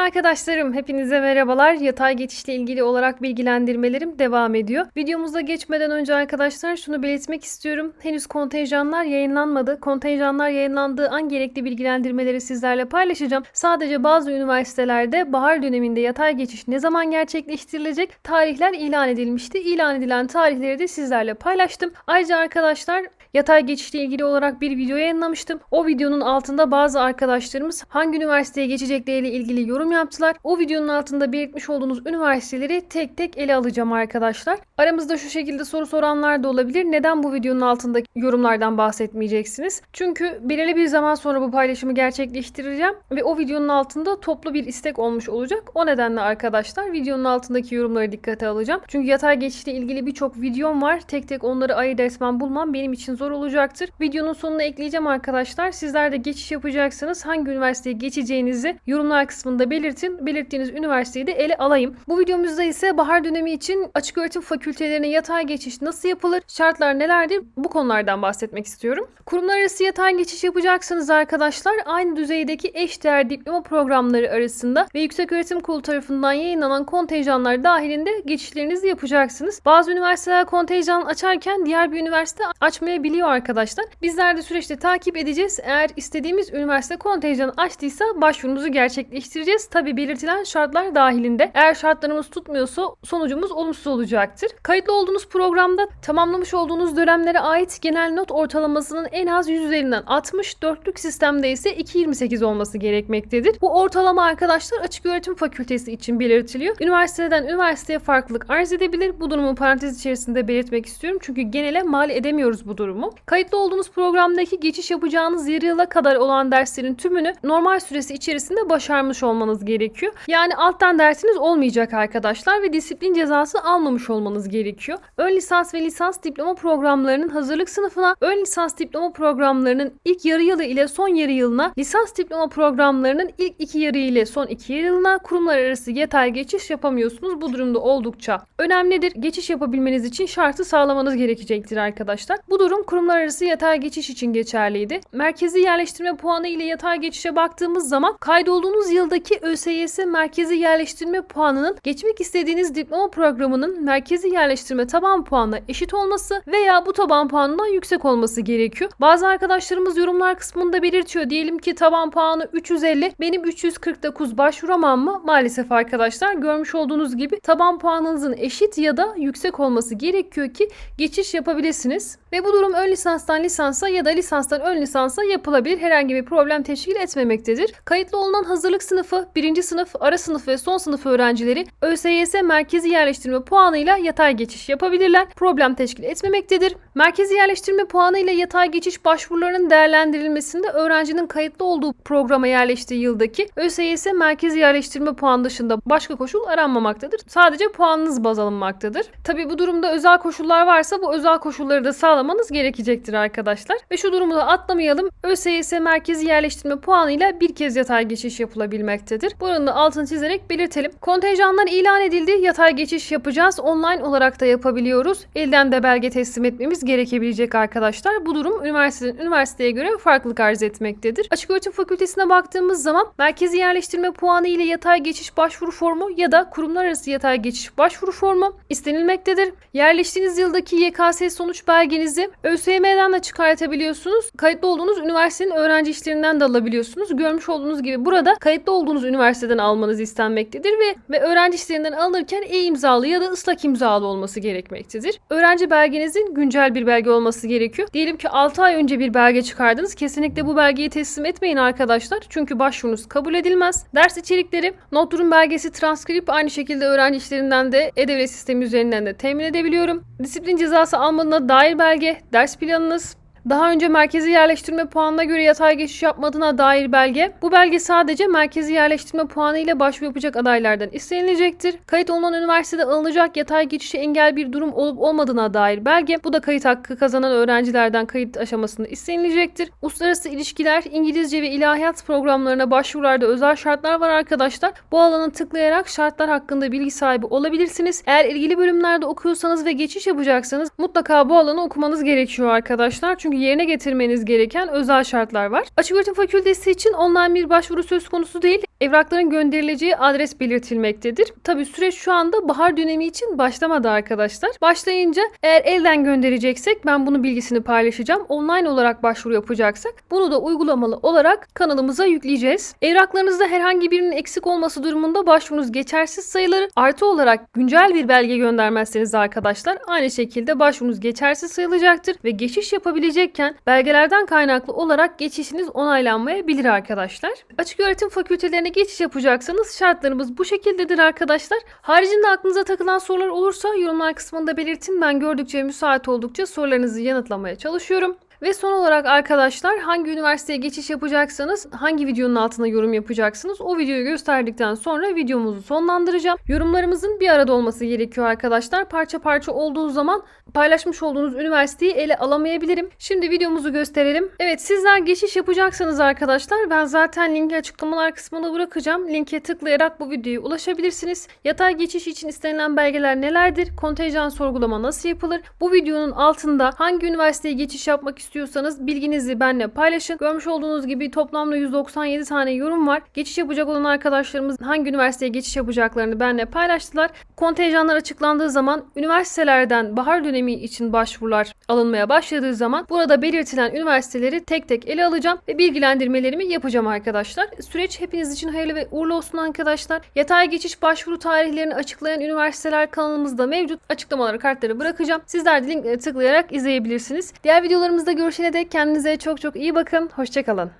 Sevgili arkadaşlarım, hepinize merhabalar. Yatay geçişle ilgili olarak bilgilendirmelerim devam ediyor. Videomuza geçmeden önce arkadaşlar şunu belirtmek istiyorum. Henüz kontenjanlar yayınlanmadı. Kontenjanlar yayınlandığı an gerekli bilgilendirmeleri sizlerle paylaşacağım. Sadece bazı üniversitelerde bahar döneminde yatay geçiş ne zaman gerçekleştirilecek tarihler ilan edilmişti. İlan edilen tarihleri de sizlerle paylaştım. Ayrıca arkadaşlar yatay geçişle ilgili olarak bir video yayınlamıştım. O videonun altında bazı arkadaşlarımız hangi üniversiteye geçecekleriyle ilgili yorum yaptılar. O videonun altında belirtmiş olduğunuz üniversiteleri tek tek ele alacağım arkadaşlar. Aramızda şu şekilde soru soranlar da olabilir. Neden bu videonun altındaki yorumlardan bahsetmeyeceksiniz? Çünkü belirli bir zaman sonra bu paylaşımı gerçekleştireceğim ve o videonun altında toplu bir istek olmuş olacak. O nedenle arkadaşlar videonun altındaki yorumları dikkate alacağım. Çünkü yatay geçişle ilgili birçok videom var. Tek tek onları ayırt etmem bulmam benim için zor olacaktır. Videonun sonuna ekleyeceğim arkadaşlar. Sizler de geçiş yapacaksanız hangi üniversiteye geçeceğinizi yorumlar kısmında belirtin. Belirttiğiniz üniversiteyi de ele alayım. Bu videomuzda ise bahar dönemi için açık öğretim fakültelerine yatay geçiş nasıl yapılır? Şartlar nelerdir? Bu konulardan bahsetmek istiyorum. Kurumlar arası yatay geçiş yapacaksanız arkadaşlar aynı düzeydeki eşdeğer diploma programları arasında ve Yükseköğretim Kurulu tarafından yayınlanan kontenjanlar dahilinde geçişlerinizi yapacaksınız. Bazı üniversiteler kontenjan açarken diğer bir üniversite açmayabiliyor arkadaşlar. Bizler de süreçte takip edeceğiz. Eğer istediğimiz üniversite kontenjan açtıysa başvurumuzu gerçekleştireceğiz. Tabi belirtilen şartlar dahilinde. Eğer şartlarımız tutmuyorsa sonucumuz olumsuz olacaktır. Kayıtlı olduğunuz programda tamamlamış olduğunuz dönemlere ait genel not ortalamasının en az 100 üzerinden 60, 4'lük sistemde ise 2.28 olması gerekmektedir. Bu ortalama arkadaşlar açık öğretim fakültesi için belirtiliyor. Üniversiteden üniversiteye farklılık arz edebilir. Bu durumu parantez içerisinde belirtmek istiyorum. Çünkü genele mal edemiyoruz bu durumu. Kayıtlı olduğunuz programdaki geçiş yapacağınız yarı yıla kadar olan derslerin tümünü normal süresi içerisinde başarmış olmanız gerekiyor. Yani alttan dersiniz olmayacak arkadaşlar ve disiplin cezası almamış olmanız gerekiyor. Ön lisans ve lisans diploma programlarının hazırlık sınıfına, ön lisans diploma programlarının ilk yarı yılı ile son yarı yılına, lisans diploma programlarının ilk iki yarı ile son iki yarı yılına kurumlar arası yatay geçiş yapamıyorsunuz. Bu durumda oldukça önemlidir. Geçiş yapabilmeniz için şartı sağlamanız gerekecektir arkadaşlar. Bu durum kurumlar arası yatay geçiş için geçerliydi. Merkezi yerleştirme puanı ile yatay geçişe baktığımız zaman kaydolduğunuz yıldaki ÖSYS merkezi yerleştirme puanının geçmek istediğiniz diploma programının merkezi yerleştirme taban puanına eşit olması veya bu taban puanından yüksek olması gerekiyor. Bazı arkadaşlarımız yorumlar kısmında belirtiyor. Diyelim ki taban puanı 350, benim 349 başvuramam mı? Maalesef arkadaşlar görmüş olduğunuz gibi taban puanınızın eşit ya da yüksek olması gerekiyor ki geçiş yapabilirsiniz. Ve bu durum ön lisanstan lisansa ya da lisanstan ön lisansa yapılabilir. Herhangi bir problem teşkil etmemektedir. Kayıtlı olunan hazırlık sınıfı, birinci sınıf, ara sınıf ve son sınıf öğrencileri ÖSYS merkezi yerleştirme puanıyla yatay geçiş yapabilirler. Problem teşkil etmemektedir. Merkezi yerleştirme puanı ile yatay geçiş başvurularının değerlendirilmesinde öğrencinin kayıtlı olduğu programa yerleştiği yıldaki ÖSYS merkezi yerleştirme puanı dışında başka koşul aranmamaktadır. Sadece puanınız baz alınmaktadır. Tabi bu durumda özel koşullar varsa bu özel koşulları da sağlamanız gerekecektir arkadaşlar. Ve şu durumu da atlamayalım. ÖSYS merkezi yerleştirme puanıyla bir kez yatay geçiş yapılabilmektedir. Buranın da altını çizerek belirtelim. Kontenjanlar ilan edildi. Yatay geçiş yapacağız. Online olarak da yapabiliyoruz. Elden de belge teslim etmemiz gerekebilecek arkadaşlar. Bu durum üniversiteden üniversiteye göre farklılık arz etmektedir. Açık öğretim fakültesine baktığımız zaman merkezi yerleştirme puanı ile yatay geçiş başvuru formu ya da kurumlar arası yatay geçiş başvuru formu istenilmektedir. Yerleştiğiniz yıldaki YKS sonuç belgenizi ÖSYM'den de çıkartabiliyorsunuz. Kayıtlı olduğunuz üniversitenin öğrenci işlerinden de alabiliyorsunuz. Görmüş olduğunuz gibi burada kayıtlı olduğunuz üniversiteden almanız istenmektedir ve ve öğrenci işlerinden alınırken e-imzalı ya da ıslak imzalı olması gerekmektedir. Öğrenci belgenizin güncel bir belge olması gerekiyor. Diyelim ki 6 ay önce bir belge çıkardınız. Kesinlikle bu belgeyi teslim etmeyin arkadaşlar. Çünkü başvurunuz kabul edilmez. Ders içerikleri, not durum belgesi, transkript aynı şekilde öğrenci işlerinden de e-devlet sistemi üzerinden de temin edebiliyorum. Disiplin cezası almadığına dair belge, ders planınız, daha önce merkezi yerleştirme puanına göre yatay geçiş yapmadığına dair belge. Bu belge sadece merkezi yerleştirme puanı ile başvuru yapacak adaylardan istenilecektir. Kayıt olunan üniversitede alınacak yatay geçişe engel bir durum olup olmadığına dair belge. Bu da kayıt hakkı kazanan öğrencilerden kayıt aşamasında istenilecektir. Uluslararası ilişkiler, İngilizce ve ilahiyat programlarına başvurularda özel şartlar var arkadaşlar. Bu alanı tıklayarak şartlar hakkında bilgi sahibi olabilirsiniz. Eğer ilgili bölümlerde okuyorsanız ve geçiş yapacaksanız mutlaka bu alanı okumanız gerekiyor arkadaşlar. Çünkü yerine getirmeniz gereken özel şartlar var. Açık öğretim fakültesi için online bir başvuru söz konusu değil. Evrakların gönderileceği adres belirtilmektedir. Tabi süreç şu anda bahar dönemi için başlamadı arkadaşlar. Başlayınca eğer elden göndereceksek ben bunu bilgisini paylaşacağım. Online olarak başvuru yapacaksak bunu da uygulamalı olarak kanalımıza yükleyeceğiz. Evraklarınızda herhangi birinin eksik olması durumunda başvurunuz geçersiz sayılır. Artı olarak güncel bir belge göndermezseniz arkadaşlar aynı şekilde başvurunuz geçersiz sayılacaktır ve geçiş yapabilecekken belgelerden kaynaklı olarak geçişiniz onaylanmayabilir arkadaşlar. Açık öğretim fakültelerine geçiş yapacaksanız şartlarımız bu şekildedir arkadaşlar. Haricinde aklınıza takılan sorular olursa yorumlar kısmında belirtin. Ben gördükçe müsait oldukça sorularınızı yanıtlamaya çalışıyorum. Ve son olarak arkadaşlar hangi üniversiteye geçiş yapacaksanız hangi videonun altına yorum yapacaksınız o videoyu gösterdikten sonra videomuzu sonlandıracağım. Yorumlarımızın bir arada olması gerekiyor arkadaşlar. Parça parça olduğu zaman paylaşmış olduğunuz üniversiteyi ele alamayabilirim. Şimdi videomuzu gösterelim. Evet sizler geçiş yapacaksanız arkadaşlar ben zaten linki açıklamalar kısmına bırakacağım. Linke tıklayarak bu videoya ulaşabilirsiniz. Yatay geçiş için istenilen belgeler nelerdir? Kontenjan sorgulama nasıl yapılır? Bu videonun altında hangi üniversiteye geçiş yapmak istiyorsanız bilginizi benimle paylaşın. Görmüş olduğunuz gibi toplamda 197 tane yorum var. Geçiş yapacak olan arkadaşlarımız hangi üniversiteye geçiş yapacaklarını benimle paylaştılar. Kontenjanlar açıklandığı zaman üniversitelerden bahar dönemi için başvurular alınmaya başladığı zaman burada belirtilen üniversiteleri tek tek ele alacağım ve bilgilendirmelerimi yapacağım arkadaşlar. Süreç hepiniz için hayırlı ve uğurlu olsun arkadaşlar. Yatay geçiş başvuru tarihlerini açıklayan üniversiteler kanalımızda mevcut. Açıklamaları kartları bırakacağım. Sizler de linklere tıklayarak izleyebilirsiniz. Diğer videolarımızda görüşene dek kendinize çok çok iyi bakın. Hoşçakalın.